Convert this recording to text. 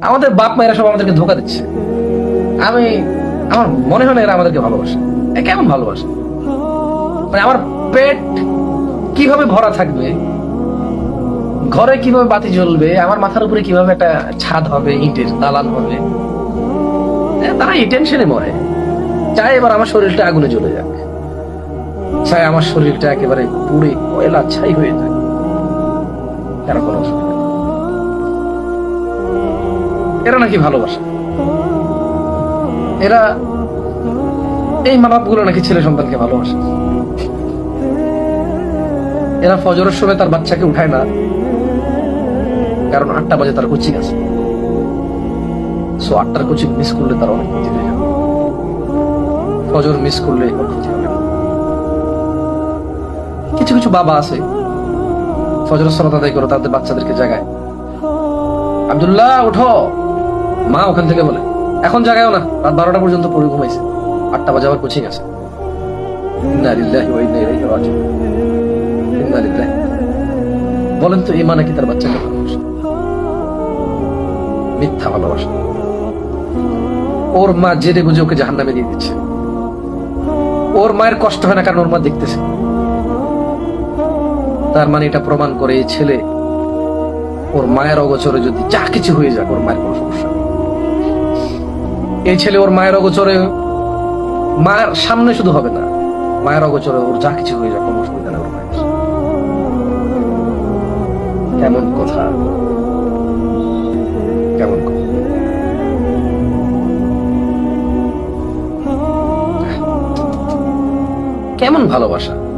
আমাদের বাপ মায়েরা সব আমাদেরকে ধোকা দিচ্ছে। আমি, আমার মনে হয় না এরা আমাদেরকে ভালোবাসে। কেমন ভালোবাসে? মানে আমার পেট কীভাবে ভরা থাকবে, ঘরে কীভাবে বাতি জ্বলবে, আমার মাথার উপরে কীভাবে একটা ছাদ হবে, ইটের দালান হবে তারা এই টেনশনে মরে। চাই এবার আমার শরীরটা আগুনে জ্বলে যাক। চাই আমার শরীরটা একেবারে পুড়ে কয়লা ছাই হয়ে যাক। কেন কোনো অসুবিধা এরা নাকি ভালোবাসে? এরা এই মা বাপগুলো নাকি ছেলে সন্তানকে ভালোবাসে। এরা ফজরের সময় তার বাচ্চাকে উঠায় না, কারণ আটটা বাজে তার কোচিং আছে। সো আটটার কোচিং মিস করলে তার অনেক ক্ষতি হয়ে যাবে। ফজর মিস করলে কিছু কিছু বাবা আছে ফজর সলাত আদায় করে তাদের বাচ্চাদেরকে জাগায়। আব্দুল্লাহ উঠো মা ওখান থেকে বলে, এখন জাগায়ও না, রাত বারোটা পর্যন্ত পড়ে ঘুমাইছে। আটটা বাজে আবার কোচিং আছে। বলেন তো, এই মা নাকি তার বাচ্চাকে ভালোবাসে? মিথ্যা ভালোবাসা। ওর মা জেনে বুঝে ওকে জাহান্নামে দিয়ে দিচ্ছে। ওর মায়ের কষ্ট হয় না কারণ ওর মা দেখতেছে। তার মানে এটা প্রমাণ করে, এই ছেলে, ওর মায়ের অগোচরে যদি যা কিছু হয়ে যাক, ওর মায়ের কোনো সমস্যা। এই ছেলে ওর মায়ের অগোচরে, মায়ের সামনে শুধু হবে না, মায়ের অগোচরে ওর যা কিছু হয়ে যাক কোনো অসুবিধা নেই ওর মায়ের কেমন কথা? কেমন কথা? কেমন ভালোবাসা?